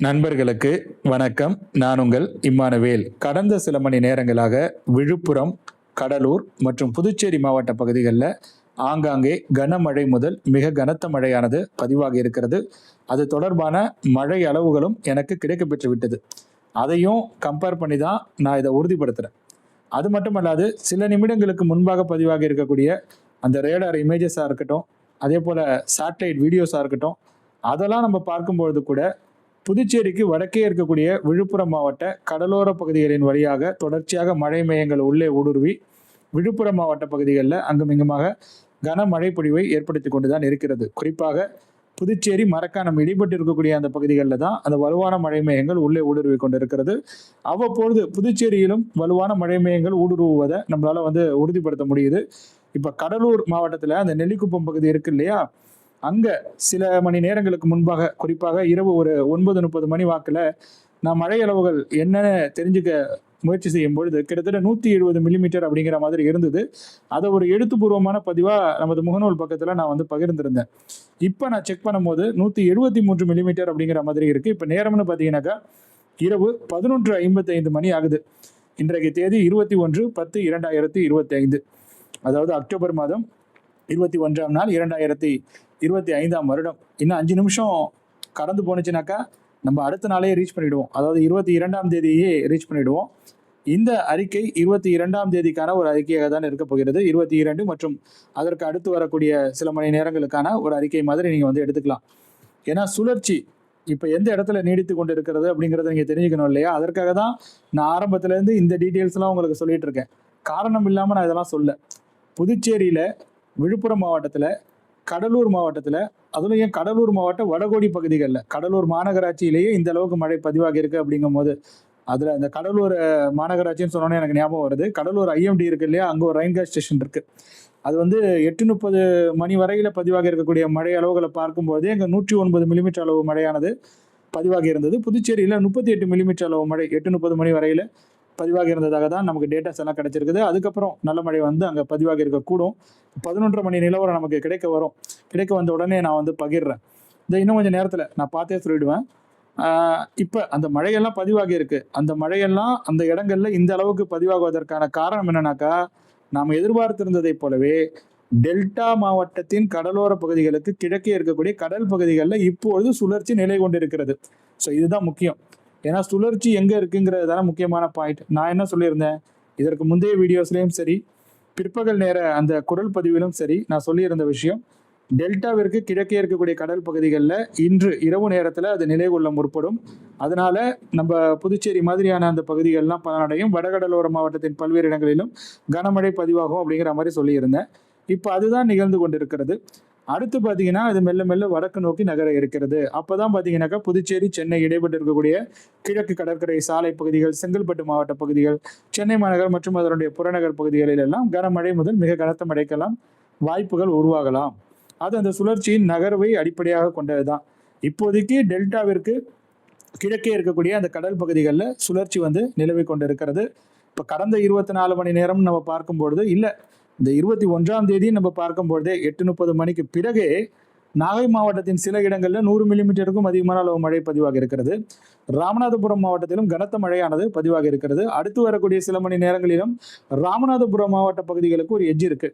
நண்பர்களுக்கு வணக்கம். நான் உங்கள் இம்மானுவேல். கடந்த சில மணி நேரங்களாக விழுப்புரம் கடலூர் மற்றும் புதுச்சேரி மாவட்ட பகுதிகளில் ஆங்காங்கே கனமழை முதல் மிக கனத்த மழையானது பதிவாகி இருக்கிறது. அது தொடர்பான மழை அளவுகளும் எனக்கு கிடைக்கப்பெற்று விட்டது. அதையும் கம்பேர் பண்ணி தான் நான் இதை உறுதிப்படுத்துகிறேன் அது மட்டுமல்லாது சில நிமிடங்களுக்கு முன்பாக பதிவாகி இருக்கக்கூடிய அந்த ரேடார் இமேஜஸாக இருக்கட்டும் அதே போல் சேட்டலைட் வீடியோஸாக இருக்கட்டும் அதெல்லாம் நம்ம பார்க்கும்பொழுது கூட புதுச்சேரிக்கு வடக்கே இருக்கக்கூடிய விழுப்புரம் மாவட்ட கடலோர பகுதிகளின் வழியாக தொடர்ச்சியாக மழை மையங்கள் உள்ளே ஊடுருவி விழுப்புரம் மாவட்ட பகுதிகளில் அங்குமிங்குமாக கனமழை பொழிவை ஏற்படுத்தி கொண்டு தான் இருக்கிறது. குறிப்பாக புதுச்சேரி மரக்காணம் இடிபட்டு இருக்கக்கூடிய அந்த பகுதிகளில் தான் அந்த வலுவான மழை மையங்கள் உள்ளே ஊடுருவி கொண்டிருக்கிறது. அவ்வப்பொழுது புதுச்சேரியிலும் வலுவான மழை மையங்கள் ஊடுருவுவதை நம்மளால் வந்து உறுதிப்படுத்த முடியுது. இப்போ கடலூர் மாவட்டத்தில் அந்த நெல்லிக்குப்பம் பகுதி இருக்கு இல்லையா? அங்கே சில மணி நேரங்களுக்கு முன்பாக குறிப்பாக இரவு ஒரு ஒன்பது முப்பது மணி வாக்கில் நான் மழை அளவுகள் என்னன்னு தெரிஞ்சுக்க முயற்சி செய்யும் பொழுது கிட்டத்தட்ட நூற்றி எழுபது மில்லிமீட்டர் அப்படிங்கிற மாதிரி இருந்தது. அதை ஒரு எழுத்துப்பூர்வமான பதிவாக நமது முகநூல் பக்கத்தில் நான் வந்து பகிர்ந்திருந்தேன். இப்போ நான் செக் பண்ணும்போது நூற்றி எழுபத்தி மூன்று மில்லிமீட்டர் அப்படிங்கிற மாதிரி இருக்குது இப்போ நேரம்னு பார்த்தீங்கன்னாக்கா இரவு பதினொன்று ஐம்பத்தைந்து மணி ஆகுது. இன்றைக்கு தேதி இருபத்தி ஒன்று பத்து இரண்டாயிரத்தி இருபத்தி ஐந்து அதாவது அக்டோபர் மாதம் இருபத்தி ஒன்றாம் நாள் இரண்டாயிரத்தி இருபத்தி ஐந்தாம் வருடம். இன்னும் அஞ்சு நிமிஷம் கடந்து போனுச்சுனாக்கா நம்ம அடுத்த நாளே ரீச் பண்ணிடுவோம். அதாவது இருபத்தி இரண்டாம் தேதியே ரீச் பண்ணிடுவோம். இந்த அறிக்கை இருபத்தி இரண்டாம் தேதிக்கான ஒரு அறிக்கையாக தான் இருக்க போகிறது. இருபத்தி இரண்டு மற்றும் அதற்கு அடுத்து வரக்கூடிய சில மணி நேரங்களுக்கான ஒரு அறிக்கை மாதிரி நீங்கள் வந்து எடுத்துக்கலாம். ஏன்னா சுழற்சி இப்போ எந்த இடத்துல நீடித்து கொண்டு இருக்கிறது அப்படிங்கிறத நீங்கள் தெரிஞ்சுக்கணும் இல்லையா? அதற்காக தான் நான் ஆரம்பத்துலேருந்து இந்த டீட்டெயில்ஸ்லாம் உங்களுக்கு சொல்லிட்டு இருக்கேன். காரணம் இல்லாமல் நான் இதெல்லாம் சொல்ல. புதுச்சேரியில் விழுப்புரம் மாவட்டத்தில் கடலூர் மாவட்டத்தில் அதுவும் ஏன் கடலூர் மாவட்டம் வடகோடி பகுதிகளில் கடலூர் மாநகராட்சியிலேயே இந்த அளவுக்கு மழை பதிவாகி இருக்கு அப்படிங்கும் போது அதில் அந்த கடலூர் மாநகராட்சின்னு சொன்னோன்னே எனக்கு ஞாபகம் வருது. கடலூர் ஐஎம்டி இருக்கு இல்லையா? அங்கே ஒரு ரயின் ஸ்டேஷன் இருக்கு. அது வந்து எட்டு முப்பது மணி வரையில் பதிவாக இருக்கக்கூடிய மழை அளவுகளை பார்க்கும்போது எங்க நூற்றி ஒன்பது மில்லிமீட்டர் அளவு மழையானது பதிவாகி இருந்தது. புதுச்சேரியில் முப்பத்தி எட்டு மில்லிமீட்டர் அளவு மழை எட்டு முப்பது மணி வரையில் பதிவாகி இருந்ததாக தான் நமக்கு டேட்டாஸ் எல்லாம் கிடைச்சிருக்குது. அதுக்கப்புறம் நல்ல மழை வந்து அங்கே பதிவாகி இருக்கக்கூடும் பதினொன்றரை மணி நிலவரம் நமக்கு கிடைக்க வரும். கிடைக்க வந்த உடனே நான் வந்து பகிர்றேன். இந்த இன்னும் கொஞ்சம் நேரத்தில் நான் பார்த்தே சொல்லிடுவேன். இப்போ அந்த மழையெல்லாம் பதிவாகி இருக்கு அந்த மழையெல்லாம் அந்த இடங்கள்ல இந்த அளவுக்கு பதிவாகுவதற்கான காரணம் என்னன்னாக்கா நாம் எதிர்பார்த்திருந்ததை போலவே டெல்டா மாவட்டத்தின் கடலோர பகுதிகளுக்கு கிழக்கே இருக்கக்கூடிய கடல் பகுதிகளில் இப்பொழுது சுழற்சி நிலை கொண்டிருக்கிறது. ஸோ இதுதான் முக்கியம். ஏன்னா சுழற்சி எங்கே இருக்குங்கிறது தானே முக்கியமான பாயிண்ட் நான் என்ன சொல்லியிருந்தேன்? இதற்கு முந்தைய வீடியோஸ்லேயும் சரி பிற்பகல் நேர அந்த குரல் பதிவிலும் சரி நான் சொல்லியிருந்த விஷயம் டெல்டாவிற்கு கிழக்கே இருக்கக்கூடிய கடல் பகுதிகளில் இன்று இரவு நேரத்தில் அது நிலை கொள்ள முற்படும். அதனால நம்ம புதுச்சேரி மாதிரியான அந்த பகுதிகள்லாம் பலனடையும். வடகடலோர மாவட்டத்தின் பல்வேறு இடங்களிலும் கனமழை பதிவாகும் அப்படிங்கிற மாதிரி சொல்லியிருந்தேன். இப்போ அதுதான் நிகழ்ந்து கொண்டிருக்கிறது. அடுத்து பார்த்தீங்கன்னா அது மெல்ல மெல்ல வடக்கு நோக்கி நகர இருக்கிறது. அப்பதான் பார்த்தீங்கன்னாக்கா புதுச்சேரி சென்னை இடைப்பட்டு இருக்கக்கூடிய கிழக்கு கடற்கரை சாலை பகுதிகள் செங்கல்பட்டு மாவட்ட பகுதிகள் சென்னை மாநகர் மற்றும் அதனுடைய புறநகர் பகுதிகளில் எல்லாம் கனமழை முதல் மிக கனத்த மழைக்கெல்லாம் வாய்ப்புகள் உருவாகலாம். அது அந்த சுழற்சியின் நகர்வை அடிப்படையாக கொண்டது தான் இப்போதைக்கு டெல்டாவிற்கு கிழக்கே இருக்கக்கூடிய அந்த கடல் பகுதிகளில் சுழற்சி வந்து நிலவி கொண்டிருக்கிறது. இப்போ கடந்த இருபத்தி நாலு மணி நேரம் நம்ம பார்க்கும்பொழுது இல்லை இந்த இருபத்தி ஒன்றாம் தேதி நம்ம பார்க்கும் பொழுதே எட்டு முப்பது மணிக்கு பிறகே நாகை மாவட்டத்தின் சில இடங்களில் நூறு மில்லிமீட்டருக்கும் அதிகமான அளவு மழை பதிவாக இருக்கிறது. ராமநாதபுரம் மாவட்டத்திலும் கனத்த மழையானது பதிவாக இருக்கிறது. அடுத்து வரக்கூடிய சில மணி நேரங்களிலும் ராமநாதபுரம் மாவட்ட பகுதிகளுக்கு ஒரு எஜ்ஜு இருக்கு.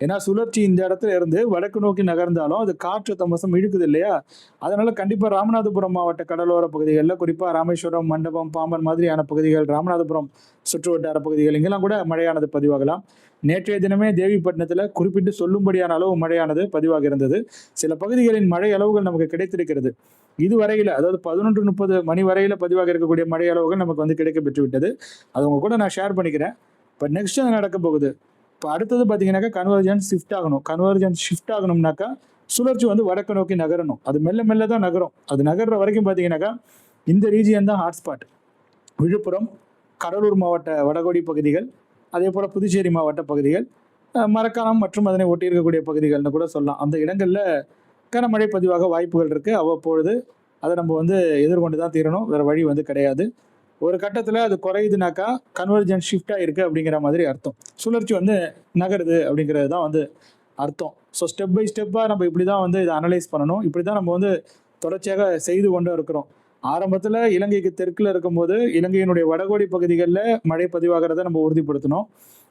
ஏன்னா சுழற்சி இந்த இடத்துல இருந்து வடக்கு நோக்கி நகர்ந்தாலும் அது காற்று தமசம் இழுக்குது இல்லையா? அதனால கண்டிப்பாக ராமநாதபுரம் மாவட்ட கடலோர பகுதிகளில் குறிப்பாக ராமேஸ்வரம் மண்டபம் பாம்பன் மாதிரியான பகுதிகள் ராமநாதபுரம் சுற்று வட்டார பகுதிகள் இங்கெல்லாம் கூட மழையானது பதிவாகலாம். நேற்றைய தினமே தேவிப்பட்டினத்தில் குறிப்பிட்டு சொல்லும்படியான அளவு மழையானது பதிவாக இருந்தது. சில பகுதிகளின் மழை அளவுகள் நமக்கு கிடைத்திருக்கிறது. இதுவரையில் அதாவது பதினொன்று முப்பது மணி வரையில் பதிவாக இருக்கக்கூடிய மழை அளவுகள் நமக்கு வந்து கிடைக்க பெற்று விட்டது அது உங்க கூட நான் ஷேர் பண்ணிக்கிறேன். இப்போ நெக்ஸ்ட் அது நடக்க போகுது? இப்போ அடுத்தது பார்த்தீங்கன்னாக்கா கன்வர்ஜன் ஷிஃப்ட் ஆகணும். கன்வர்ஜன் ஷிஃப்ட் ஆகணும்னாக்கா சுழற்சி வந்து வடக்கு நோக்கி நகரணும். அது மெல்ல மெல்ல தான் நகரும். அது நகர்ற வரைக்கும் பார்த்தீங்கன்னாக்கா இந்த ரீஜியன் தான் ஹாட்ஸ்பாட் விழுப்புரம் கடலூர் மாவட்ட வடகோடி பகுதிகள் அதே போல் புதுச்சேரி மாவட்ட பகுதிகள் மரக்காலம் மற்றும் அதனை ஒட்டி இருக்கக்கூடிய பகுதிகள்னு கூட சொல்லலாம். அந்த இடங்களில் கனமழை பதிவாக வாய்ப்புகள் இருக்குது அவ்வப்பொழுது அதை நம்ம வந்து எதிர்கொண்டு தான் தீரணும். வேறு வழி வந்து கிடையாது. ஒரு கட்டத்தில் அது குறையுதுனாக்கா கன்வர்ஜன் ஷிஃப்டாக இருக்குது அப்படிங்கிற மாதிரி அர்த்தம். சுழற்சி வந்து நகருது அப்படிங்கிறது தான் வந்து அர்த்தம். ஸோ ஸ்டெப் பை ஸ்டெப்பாக நம்ம இப்படி தான் வந்து இதை அனலைஸ் பண்ணணும். இப்படி தான் நம்ம வந்து தொடர்ச்சியாக செய்து கொண்டு இருக்கிறோம். ஆரம்பத்தில் இலங்கைக்கு தெற்கில் இருக்கும்போது இலங்கையினுடைய வடகோடி பகுதிகளில் மழை பதிவாகிறத நம்ம உறுதிப்படுத்தணும்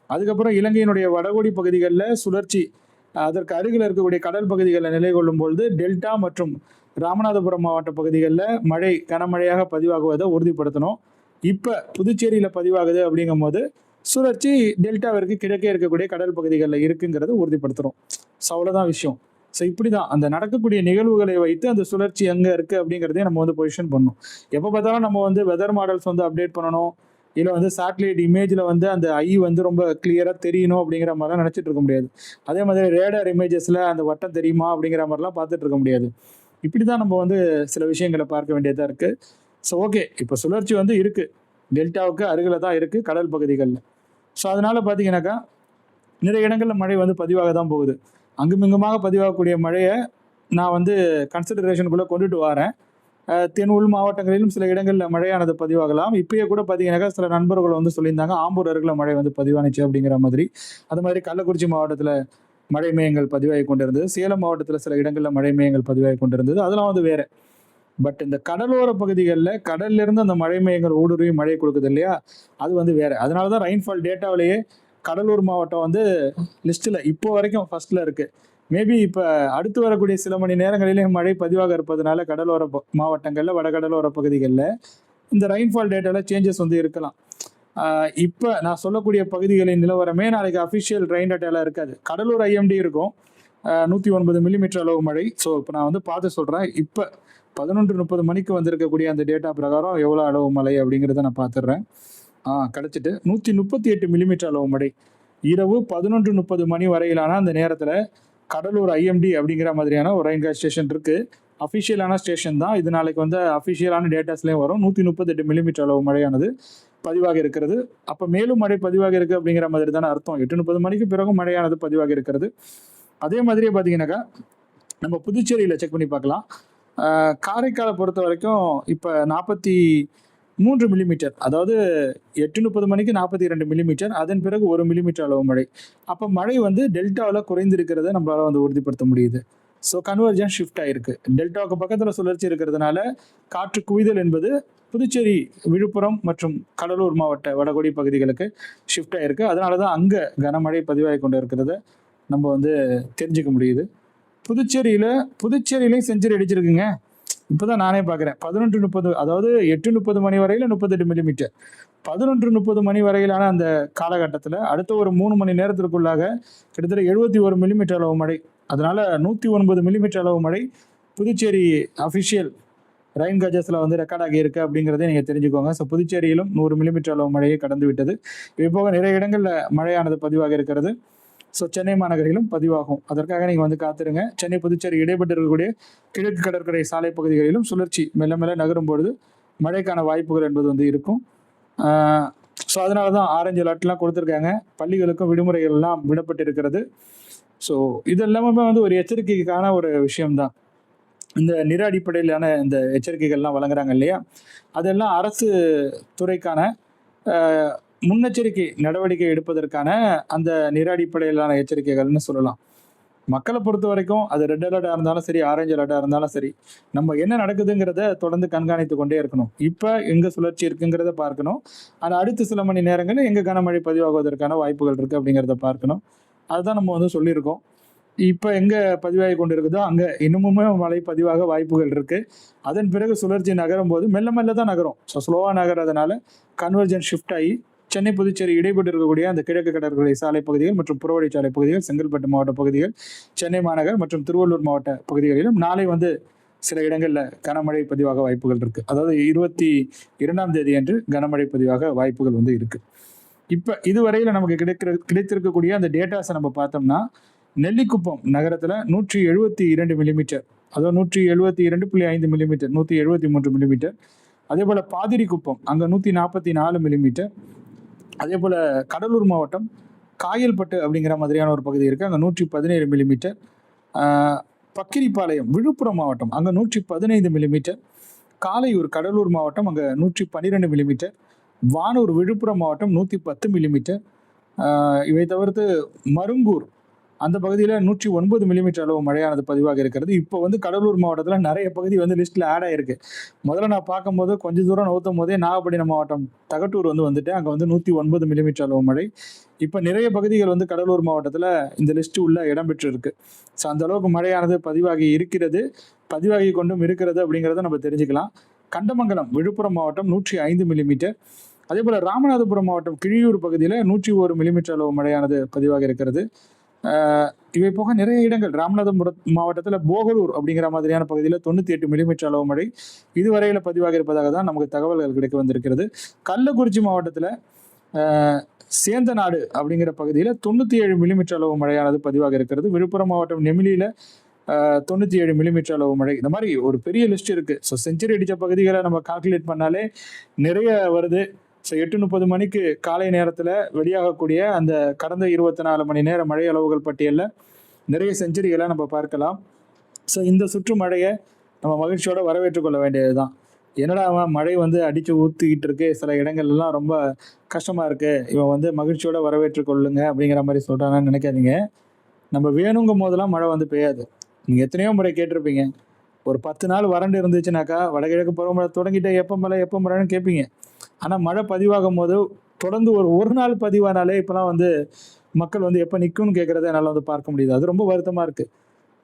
அதுக்கப்புறம் இலங்கையினுடைய வடகோடி பகுதிகளில் சுழற்சி அதற்கு அருகில் இருக்கக்கூடிய கடல் பகுதிகளில் நிலை கொள்ளும் பொழுது டெல்டா மற்றும் ராமநாதபுரம் மாவட்ட பகுதிகளில் மழை கனமழையாக பதிவாகுவதை உறுதிப்படுத்தணும் இப்போ புதுச்சேரியில் பதிவாகுது அப்படிங்கும் போது சுழற்சி டெல்டாவிற்கு கிழக்கே இருக்கக்கூடிய கடல் பகுதிகளில் இருக்குங்கிறத உறுதிப்படுத்துகிறோம் ஸோ அவ்வளோதான் விஷயம். ஸோ இப்படி தான் அந்த நடக்கக்கூடிய நிகழ்வுகளை வைத்து அந்த சுழற்சி எங்கே இருக்குது அப்படிங்கிறதையும் நம்ம வந்து பொசிஷன் பண்ணணும். எப்போ பார்த்தாலும் நம்ம வந்து வெதர் மாடல்ஸ் வந்து அப்டேட் பண்ணணும். இல்லை வந்து சேட்டலைட் இமேஜில் வந்து அந்த ஐ வந்து ரொம்ப கிளியராக தெரியணும் அப்படிங்கிற மாதிரிலாம் நினச்சிட்டு இருக்க முடியாது. அதே மாதிரி ரேடார் இமேஜஸில் அந்த வட்டம் தெரியுமா அப்படிங்கிற மாதிரிலாம் பார்த்துட்டு இருக்க முடியாது. இப்படி தான் நம்ம வந்து சில விஷயங்களை பார்க்க வேண்டியதாக இருக்குது ஸோ ஓகே இப்போ சுழற்சி வந்து இருக்குது டெல்டாவுக்கு அருகில் தான் இருக்குது கடல் பகுதிகளில். ஸோ அதனால் பார்த்தீங்கன்னாக்கா நிறைய இடங்களில் மழை வந்து பதிவாக தான் போகுது. அங்குமிங்குமாக பதிவாகக்கூடிய மழையை நான் வந்து கன்சிடரேஷனுக்குள்ளே கொண்டுட்டு வரேன். தென் உள் மாவட்டங்களிலும் சில இடங்களில் மழையானது பதிவாகலாம். இப்பயே கூட பார்த்தீங்கன்னாக்கா சில நண்பர்கள் வந்து சொல்லியிருந்தாங்க ஆம்பூர் அருகில் மழை வந்து பதிவானுச்சு அப்படிங்கிற மாதிரி. அது மாதிரி கள்ளக்குறிச்சி மாவட்டத்தில் மழை மேயங்கள் பதிவாகி கொண்டிருந்தது. சேலம் மாவட்டத்தில் சில இடங்களில் மழை மேயங்கள் பதிவாகி கொண்டிருந்தது. அதெல்லாம் வந்து வேறு. பட் இந்த கடலோர பகுதிகளில் கடல்ல இருந்து அந்த மழை மையங்கள் ஊடுருவி மழை கொடுக்குது இல்லையா? அது வந்து வேற. அதனால தான் ரெயின்ஃபால் டேட்டாவிலேயே கடலூர் மாவட்டம் வந்து லிஸ்ட்டில் இப்போ வரைக்கும் ஃபர்ஸ்ட்ல இருக்கு. மேபி இப்போ அடுத்து வரக்கூடிய சில மணி நேரங்களிலே மழை பதிவாக இருப்பதனால கடலோர மாவட்டங்களில் வடகடலோர பகுதிகளில் இந்த ரெயின்ஃபால் டேட்டாவில் சேஞ்சஸ் வந்து இருக்கலாம். இப்போ நான் சொல்லக்கூடிய பகுதிகளின் நிலவரமே நாளைக்கு அஃபிஷியல் ரெயின் டேட்டாவில் இருக்காது. கடலூர் ஐஎம்டி இருக்கும். நூற்றி ஒன்பது மில்லிமீட்டர் அளவு மழை. ஸோ இப்போ நான் வந்து பார்த்து சொல்கிறேன் இப்போ பதினொன்று முப்பது மணிக்கு வந்திருக்கக்கூடிய அந்த டேட்டா பிரகாரம் எவ்வளோ அளவு மழை அப்படிங்கிறத நான் பார்த்துடுறேன். ஆ கிடச்சிட்டு நூற்றி முப்பத்தி எட்டு மில்லிமீட்டர் அளவு மழை. இரவு பதினொன்று முப்பது மணி வரையிலான அந்த நேரத்தில் கடலூர் ஐஎம்டி அப்படிங்கிற மாதிரியான ஒரு ரயில்வே ஸ்டேஷன் இருக்குது அஃபிஷியலான ஸ்டேஷன் தான். இது நாளைக்கு வந்து அஃபிஷியலான டேட்டாஸ்லேயும் வரும். நூற்றி முப்பத்தெட்டு மில்லிமீட்டர் அளவு மழையானது பதிவாக இருக்கிறது. அப்போ மேலும் மழை பதிவாக இருக்குது அப்படிங்கிற மாதிரி தானே அர்த்தம். எட்டு முப்பது மணிக்கு பிறகும் மழையானது பதிவாக இருக்கிறது. அதே மாதிரியே பார்த்தீங்கன்னாக்கா நம்ம புதுச்சேரியில் செக் பண்ணி பார்க்கலாம். காரைக்காலை பொறுத்த வரைக்கும் இப்போ நாற்பத்தி மூன்று மில்லிமீட்டர் அதாவது எட்டு முப்பது மணிக்கு நாற்பத்தி ரெண்டு மில்லிமீட்டர் அதன் பிறகு ஒரு மில்லிமீட்டர் அளவு மழை. அப்போ மழை வந்து டெல்டாவில் குறைந்திருக்கிறத நம்மளால வந்து உறுதிப்படுத்த முடியுது. ஸோ கன்வர்ஜன் ஷிஃப்ட் ஆயிருக்கு. டெல்டாவுக்கு பக்கத்தில் சுழற்சி இருக்கிறதுனால காற்று குவிதல் என்பது புதுச்சேரி விழுப்புரம் மற்றும் கடலூர் மாவட்ட வடகொடி பகுதிகளுக்கு ஷிஃப்ட் ஆயிருக்கு. அதனால தான் அங்கே கனமழை பதிவாகி கொண்டு இருக்கிறத நம்ம வந்து தெரிஞ்சுக்க முடியுது. புதுச்சேரியில் புதுச்சேரியிலையும் செஞ்சுரி அடிச்சிருக்குங்க. இப்போதான் நானே பார்க்குறேன் பதினொன்று முப்பது அதாவது எட்டு முப்பது மணி வரையில் முப்பத்தெட்டு மில்லிமீட்டர் பதினொன்று முப்பது மணி வரையிலான அந்த காலகட்டத்தில் அடுத்த ஒரு மூணு மணி நேரத்திற்குள்ளாக கிட்டத்தட்ட எழுபத்தி ஒரு மில்லிமீட்டர் அளவு மழை. அதனால் நூற்றி ஒன்பது மில்லிமீட்டர் அளவு மழை புதுச்சேரி அஃபிஷியல் ரெயின் கஜஸில் வந்து ரெக்கார்ட் ஆகியிருக்கு அப்படிங்கிறதை நீங்கள் தெரிஞ்சுக்கோங்க. ஸோ புதுச்சேரியிலும் நூறு மில்லிமீட்டர் அளவு மழையை கடந்து விட்டது இது போக நிறைய இடங்களில் மழையானது பதிவாக இருக்கிறது. ஸோ சென்னை மாநகரிலும் பதிவாகும். அதற்காக நீங்கள் வந்து காத்திருங்க. சென்னை புதுச்சேரி இடைப்பட்டு இருக்கக்கூடிய கிழக்கு கடற்கரை சாலை பகுதிகளிலும் சுழற்சி மெல்ல மெல்ல நகரும் பொழுது மழைக்கான வாய்ப்புகள் என்பது வந்து இருக்கும். ஸோ அதனால தான் ஆரஞ்சு அலர்ட்லாம் கொடுத்துருக்காங்க. பள்ளிகளுக்கும் விடுமுறைகள்லாம் விடப்பட்டிருக்கிறது. ஸோ இது எல்லாமே வந்து ஒரு எச்சரிக்கைக்கான ஒரு விஷயம்தான். இந்த நிற அடிப்படையிலான இந்த எச்சரிக்கைகள்லாம் வழங்குறாங்க இல்லையா? அதெல்லாம் அரசு துறைக்கான முன்னெச்சரிக்கை நடவடிக்கை எடுப்பதற்கான அந்த நிராடிப்படையிலான எச்சரிக்கைகள்னு சொல்லலாம். மக்களை பொறுத்த வரைக்கும் அது ரெட் அலர்ட்டாக இருந்தாலும் சரி ஆரஞ்சு அலர்ட்டாக இருந்தாலும் சரி நம்ம என்ன நடக்குதுங்கிறத தொடர்ந்து கண்காணித்து கொண்டே இருக்கணும். இப்போ எங்கே சுழற்சி இருக்குங்கிறத பார்க்கணும். ஆனால் அடுத்த சில மணி நேரங்களில் எங்கே கனமழை பதிவாகுவதற்கான வாய்ப்புகள் இருக்குது அப்படிங்கிறத பார்க்கணும். அதுதான் நம்ம வந்து சொல்லியிருக்கோம். இப்போ எங்கே பதிவாகி கொண்டு இருக்குதோ அங்கே இன்னமுமே மழை பதிவாக வாய்ப்புகள் இருக்குது அதன் பிறகு சுழற்சி நகரும் போது மெல்ல மெல்ல தான் நகரும். ஸோ ஸ்லோவாக நகர்றதுனால கன்வர்ஜன் ஷிஃப்ட் ஆகி சென்னை புதுச்சேரி இடைப்பட்டு இருக்கக்கூடிய அந்த கிழக்கு கடற்கரை சாலை பகுதிகள் மற்றும் புறவழி சாலை பகுதிகள் செங்கல்பட்டு மாவட்ட பகுதிகள் சென்னை மாநகர் மற்றும் திருவள்ளூர் மாவட்ட பகுதிகளிலும் நாளை வந்து சில இடங்களில் கனமழை பதிவாக வாய்ப்புகள் இருக்கு. அதாவது இருபத்தி இரண்டாம் தேதி அன்று கனமழை பதிவாக வாய்ப்புகள் வந்து இருக்கு. இப்போ இதுவரையில் நமக்கு கிடைக்கிற கிடைத்திருக்கக்கூடிய அந்த டேட்டாஸை நம்ம பார்த்தோம்னா நெல்லிக்குப்பம் நகரத்தில் நூற்றி எழுபத்தி இரண்டு மில்லிமீட்டர் அதாவது நூற்றி எழுபத்தி இரண்டு புள்ளி ஐந்து மில்லிமீட்டர் நூற்றி எழுபத்தி மூன்று மில்லிமீட்டர் அதே போல் பாதிரிக்குப்பம் அங்கே நூற்றி நாற்பத்தி நாலு மில்லிமீட்டர் அதே போல் கடலூர் மாவட்டம் காயல்பட்டு அப்படிங்கிற மாதிரியான ஒரு பகுதி இருக்குது அங்கே நூற்றி பதினேழு மில்லிமீட்டர் பக்கிரிப்பாளையம் விழுப்புரம் மாவட்டம் அங்கே நூற்றி பதினைந்து மில்லிமீட்டர் காலையூர் கடலூர் மாவட்டம் அங்கே நூற்றி பன்னிரெண்டு மில்லிமீட்டர் வானூர் விழுப்புரம் மாவட்டம் நூற்றி பத்து மில்லிமீட்டர் இவை தவிர்த்து மருங்கூர் அந்த பகுதியில் நூற்றி ஒன்பது மில்லிமீட்டர் அளவு மழையானது பதிவாக இருக்கிறது. இப்போ வந்து கடலூர் மாவட்டத்தில் நிறைய பகுதி வந்து லிஸ்ட்டில் ஆட் ஆயிருக்கு. முதல்ல நான் பார்க்கும்போது கொஞ்சம் தூரம் நவுத்தும் போதே நாகப்பட்டினம் மாவட்டம் தகட்டூர் வந்து வந்துட்டு அங்கே வந்து நூற்றி ஒன்பது மில்லிமீட்டர் அளவு மழை. இப்போ நிறைய பகுதிகள் வந்து கடலூர் மாவட்டத்தில் இந்த லிஸ்ட்டு உள்ள இடம்பெற்று இருக்கு ஸோ அந்த அளவுக்கு மழையானது பதிவாகி இருக்கிறது. பதிவாகி கொண்டும் இருக்கிறது அப்படிங்கிறத நம்ம தெரிஞ்சுக்கலாம். கண்டமங்கலம் விழுப்புரம் மாவட்டம் நூற்றி ஐந்து மில்லிமீட்டர் அதே போல் ராமநாதபுரம் மாவட்டம் கிழியூர் பகுதியில் நூற்றி ஒரு மில்லிமீட்டர் அளவு மழையானது பதிவாக இருக்கிறது. இவை போக நிறைய இடங்கள். ராமநாதபுரம் மாவட்டத்தில் போகலூர் அப்படிங்கிற மாதிரியான பகுதியில் தொண்ணூற்றி எட்டு மில்லிமீட்டர் அளவு மழை இதுவரையில் பதிவாக இருப்பதாக தான் நமக்கு தகவல்கள் கிடைக்க வந்திருக்கிறது. கள்ளக்குறிச்சி மாவட்டத்தில் ஆஹ் சேந்தநாடு அப்படிங்கிற பகுதியில் தொண்ணூற்றி ஏழு மில்லிமீட்டர் அளவு மழையானது பதிவாக இருக்கிறது விழுப்புரம் மாவட்டம் நெமிலியில் தொண்ணூற்றி ஏழு மில்லிமீட்டர் அளவு மழை. இந்த மாதிரி ஒரு பெரிய லிஸ்ட் இருக்குது ஸோ செஞ்சுரி அடித்த பகுதிகளை நம்ம கால்குலேட் பண்ணாலே நிறைய வருது. ஸோ எட்டு முப்பது மணிக்கு காலை நேரத்தில் வெளியாகக்கூடிய அந்த கடந்த இருபத்தி நாலு மணி நேர மழை அளவுகள் பட்டியலில் நிறைய செஞ்சுரிகளை நம்ம பார்க்கலாம். ஸோ இந்த சுற்று மழையை நம்ம மகிழ்ச்சியோட வரவேற்றுக்கொள்ள வேண்டியது தான் என்னடா அவன் மழை வந்து அடித்து ஊற்றிக்கிட்டு இருக்கு சில இடங்கள்லாம் ரொம்ப கஷ்டமாக இருக்குது இவன் வந்து மகிழ்ச்சியோட வரவேற்றுக்கொள்ளுங்க அப்படிங்கிற மாதிரி சொல்கிறான்னு நினைக்காதீங்க. நம்ம வேணுங்கும் போதெல்லாம் மழை வந்து பெய்யாது. நீங்கள் எத்தனையோ முறை கேட்டிருப்பீங்க ஒரு பத்து நாள் வறண்டு இருந்துச்சுனாக்கா வடகிழக்கு பருவமழை தொடங்கிட்டே எப்போ மழை எப்போ மழைன்னு கேட்பீங்க ஆனால் மழை பதிவாகும் போது தொடர்ந்து ஒரு ஒரு நாள் பதிவானாலே இப்போலாம் வந்து மக்கள் வந்து எப்போ நிற்கும்னு கேட்குறத என்னால் வந்து பார்க்க முடியுது. அது ரொம்ப வருத்தமாக இருக்குது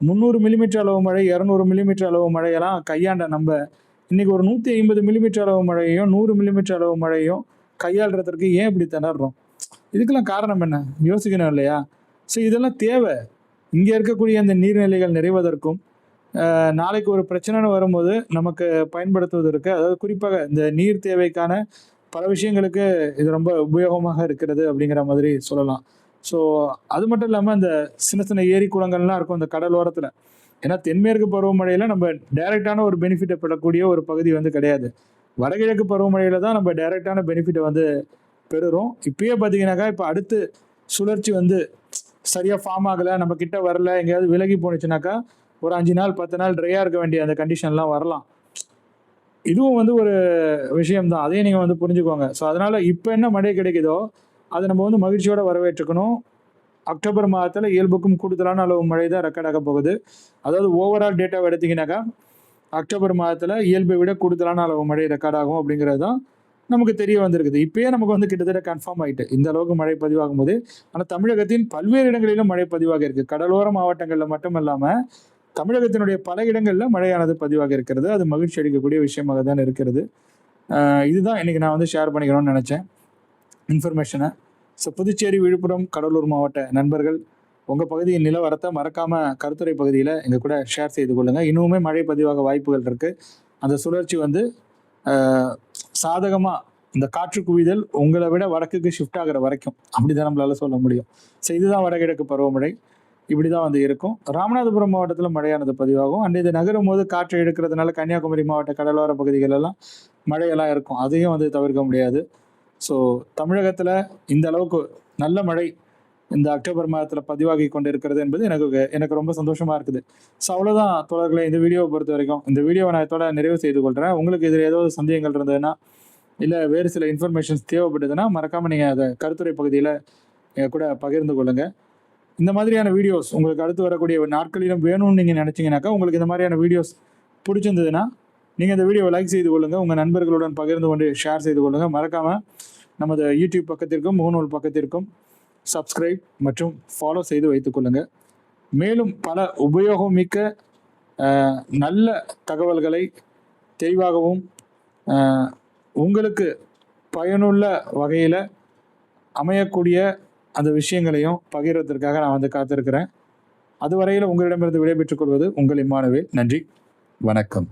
முந்நூறு மில்லிமீட்டர் அளவு மழை இரநூறு மில்லிமீட்டர் அளவு மழையெல்லாம் கையாண்ட நம்ம இன்னைக்கு ஒரு நூற்றி ஐம்பது மில்லிமீட்டர் அளவு மழையையும் நூறு மில்லிமீட்டர் அளவு மழையும் கையாளுறதுக்கு ஏன் இப்படி திணறோம்? இதுக்கெல்லாம் காரணம் என்ன? யோசிக்கணும் இல்லையா? ஸோ இதெல்லாம் தேவை. இங்கே இருக்கக்கூடிய அந்த நீர்நிலைகள் நிறைவதற்கும் நாளைக்கு ஒரு பிரச்சனைன்னு வரும்போது நமக்கு பயன்படுத்துவதற்கு அதாவது குறிப்பாக இந்த நீர் தேவைக்கான பல விஷயங்களுக்கு இது ரொம்ப உபயோகமாக இருக்கிறது அப்படிங்கிற மாதிரி சொல்லலாம். ஸோ அது மட்டும் இல்லாமல் இந்த சின்ன சின்ன ஏரி குளங்கள்லாம் இருக்கும் இந்த கடலோரத்தில் ஏன்னா தென்மேற்கு பருவமழையில் நம்ம டைரெக்டான ஒரு பெனிஃபிட்டை பெறக்கூடிய ஒரு பகுதி வந்து கிடையாது. வடகிழக்கு பருவமழையில் தான் நம்ம டைரெக்டான பெனிஃபிட்டை வந்து பெறுறோம். இப்பயே பார்த்தீங்கன்னாக்கா இப்போ அடுத்து சுழற்சி வந்து சரியாக ஃபார்ம் ஆகலை நம்ம கிட்ட வரல எங்கேயாவது விலகி போணுச்சுனாக்கா ஒரு அஞ்சு நாள் பத்து நாள் ட்ரையாக இருக்க வேண்டிய அந்த கண்டிஷன்லாம் வரலாம். இதுவும் வந்து ஒரு விஷயம்தான். அதையும் நீங்கள் வந்து புரிஞ்சுக்கோங்க. ஸோ அதனால் இப்போ என்ன மழை கிடைக்குதோ அதை நம்ம வந்து மகிழ்ச்சியோடு வரவேற்றுக்கணும். அக்டோபர் மாதத்தில் இயல்புக்கும் கூடுதலான அளவு மழை தான் ரெக்கார்ட் போகுது. அதாவது ஓவரால் டேட்டாவை எடுத்தீங்கன்னாக்கா அக்டோபர் மாதத்தில் இயல்பை விட கூடுதலான அளவு மழை ரெக்கார்ட் ஆகும் அப்படிங்கிறது தான் நமக்கு தெரிய வந்திருக்குது. இப்பயே நமக்கு வந்து கிட்டத்தட்ட கன்ஃபார்ம் ஆயிட்டு இந்த அளவுக்கு மழை பதிவாகும் போது. ஆனால் தமிழகத்தின் பல்வேறு இடங்களிலும் மழை பதிவாக இருக்குது கடலோர மாவட்டங்களில் மட்டும் இல்லாமல் தமிழகத்தினுடைய பல இடங்களில் மழையானது பதிவாக இருக்கிறது. அது மகிழ்ச்சி அளிக்கக்கூடிய விஷயமாக தான் இருக்கிறது. இதுதான் இன்னைக்கு நான் வந்து ஷேர் பண்ணிக்கணும்னு நினச்சேன். இன்ஃபர்மேஷனை ஸோ புதுச்சேரி விழுப்புரம் கடலூர் மாவட்ட நண்பர்கள் உங்கள் பகுதியின் நிலவரத்தை மறக்காமல் கருத்துரை பகுதியில் எங்கள் கூட ஷேர் செய்து கொள்ளுங்கள் இன்னுமே மழை பதிவாக வாய்ப்புகள் இருக்குது அந்த சுழற்சி வந்து சாதகமாக இந்த காற்று குவிதல் உங்களை விட வடக்குக்கு ஷிஃப்ட் ஆகிற வரைக்கும். அப்படி தான் நம்மளால சொல்ல முடியும். ஸோ இதுதான் வடகிழக்கு பருவமழை. இப்படி தான் வந்து இருக்கும். ராமநாதபுரம் மாவட்டத்தில் மழையானது பதிவாகும். அண்ட் இது நகரும் போது காற்று எடுக்கிறதுனால கன்னியாகுமரி மாவட்ட கடலோர பகுதிகளெல்லாம் மழையெல்லாம் இருக்கும். அதையும் வந்து தவிர்க்க முடியாது. ஸோ தமிழகத்தில் இந்த அளவுக்கு நல்ல மழை இந்த அக்டோபர் மாதத்தில் பதிவாகி கொண்டு இருக்கிறது என்பது எனக்கு எனக்கு ரொம்ப சந்தோஷமாக இருக்குது. ஸோ அவ்வளோதான் தோழர்களே இந்த வீடியோவை பொறுத்த வரைக்கும். இந்த வீடியோவை நான் இதோட நிறைவு செய்து கொள்கிறேன் உங்களுக்கு இதில் ஏதாவது சந்தேகங்கள் இருந்ததுன்னா இல்லை வேறு சில இன்ஃபர்மேஷன்ஸ் தேவைப்பட்டதுன்னா மறக்காமல் நீங்கள் அதை கருத்துரை பகுதியில் கூட பகிர்ந்து கொள்ளுங்கள் இந்த மாதிரியான வீடியோஸ் உங்களுக்கு அடுத்து வரக்கூடிய நாட்களிலும் வேணும்னு நீங்கள் நினச்சிங்கனாக்கா உங்களுக்கு இந்த மாதிரியான வீடியோஸ் பிடிச்சிருந்ததுன்னா நீங்கள் இந்த வீடியோவை லைக் செய்து கொள்ளுங்கள் உங்கள் நண்பர்களுடன் பகிர்ந்து கொண்டு ஷேர் செய்து கொள்ளுங்கள் மறக்காமல் நமது யூடியூப் பக்கத்திற்கும் முகநூல் பக்கத்திற்கும் சப்ஸ்கிரைப் மற்றும் ஃபாலோ செய்து வைத்துக் கொள்ளுங்கள் மேலும் பல உபயோகமிக்க நல்ல தகவல்களை தெளிவாகவும் உங்களுக்கு பயனுள்ள வகையில் அமையக்கூடிய அந்த விஷயங்களையும் பகிர்வதற்காக நான் வந்து காத்திருக்கிறேன். அதுவரையில் உங்களிடமிருந்து விடைபெற்றுக் கொள்வது உங்கள் இம்மானுவேல். நன்றி. வணக்கம்.